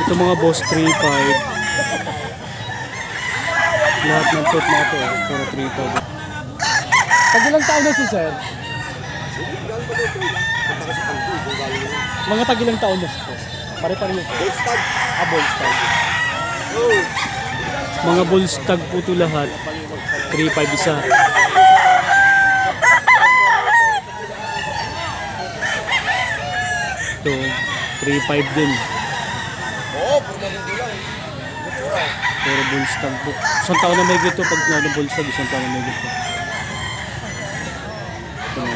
Ito mga boss, 3.5. Lahat ng pet na ito, puro 3.5. Pag ilang taon na si sir? Mga tag ilang taon na si sir? Pare-pare yun. Bullstag. Ah, Bullstag. Oh. Mga Bullstag po ito lahat. 3.5 isa. Ito, 3.5 din. Oo, puro magugulang. Puro Bullstag po. Isang taon na may gito pag ano Bullstag, isang taon na may gito. Oh.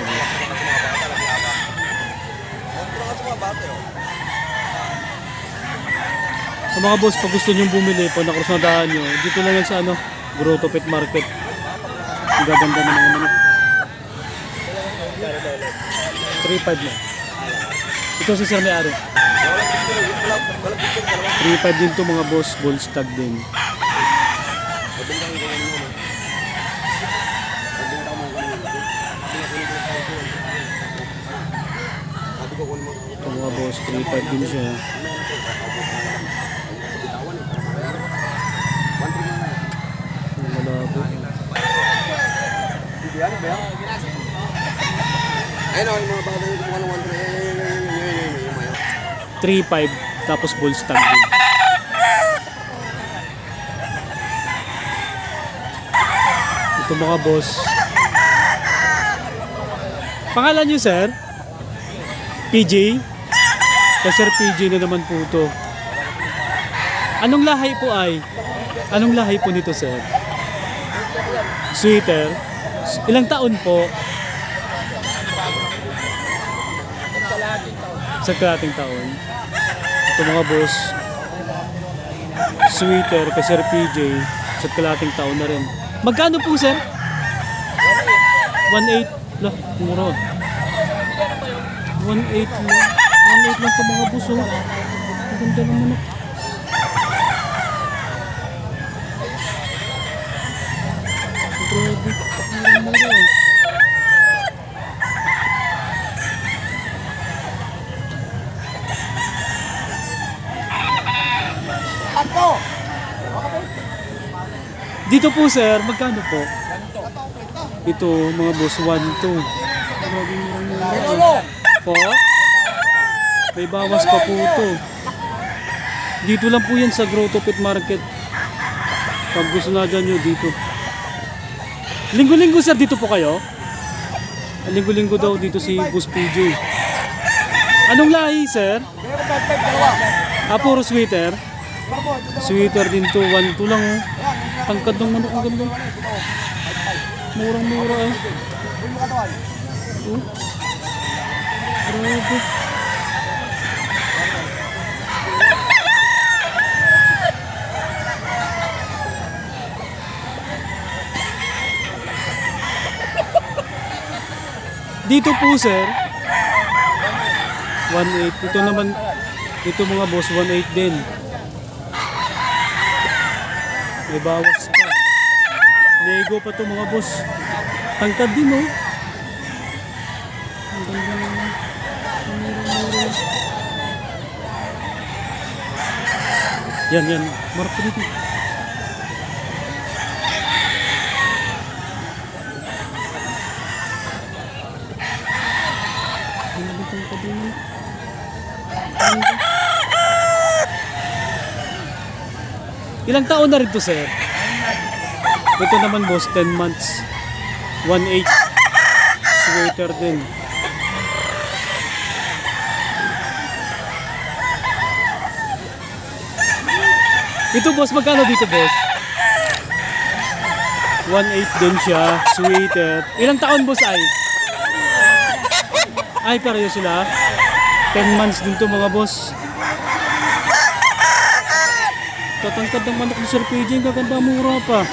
Sa mga boss, pag gusto nyo bumili, pag nakrusadahan nyo, dito lang yan sa ano, Grotto Pet Market. Ang gaganda ng mga manok. 3.5 na. Ito si Sir May-ari. 3.5 din to mga boss, ball stag din. Ito mga boss, 3.5 din siya. 3.5 tapos Bullstag din. Ito mga boss. Pangalan niyo sir? PJ? Eh, sir PJ na naman po ito. Anong lahi po ay? Anong lahi po nito sir? Sweeter? Ilang taon po? Sa kalating taon. Ito mga boss. Sweeter kay Sir PJ sa kalating taon na rin. Magkano po sir? 1.8 lah, mura. 1.8 lang. 1.8 lang ito mga boss oh. Ang ganda ng manok. Grabe. Mura, mura. Dito po sir, magkano po? Ito, mga boss, 1, 2. Grabe murang-mura. Po? May bawas pa po ito. Dito lang po yan sa Grotto Pit Market. Pag gusto na dyan nyo, dito. Linggo-linggo sir, dito po kayo? Linggo-linggo daw dito si Boss PJ. Anong lahi sir? Ah, puro sweater. Sweater din to, 1, 2 lang oh. Tangkad ng manok ang ganda. Murang-mura eh. Oh. Grabe. Dito po sir. 1.8. Ito naman, ito mga boss, 1.8 din. May bawas pa. Nego pa to mga boss. Tangkad din oh. Yan, yan. Marap ko dito. Ang ganda tangkad din. oh. Ang ganda. Ilang taon na rin to, sir? Ito naman, boss, 10 months. 1.8. Sweater din. Ito, boss, magkano dito, boss? 1.8 din siya. Sweater. Ilang taon, boss, ay? Ay, pareho sila. 10 months din to, mga boss. Tatangkad ng manok ni Sir PJ, gaganda mura pa.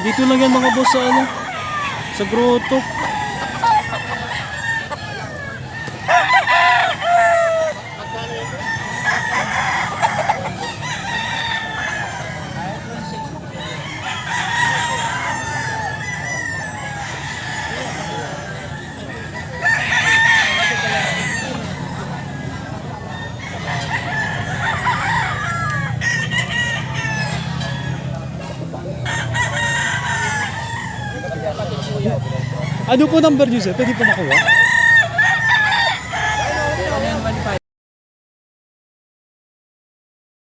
Dito lang yan mga boss sa ano, sa grotto. Ano po number niyo sir? Pwede po makuha?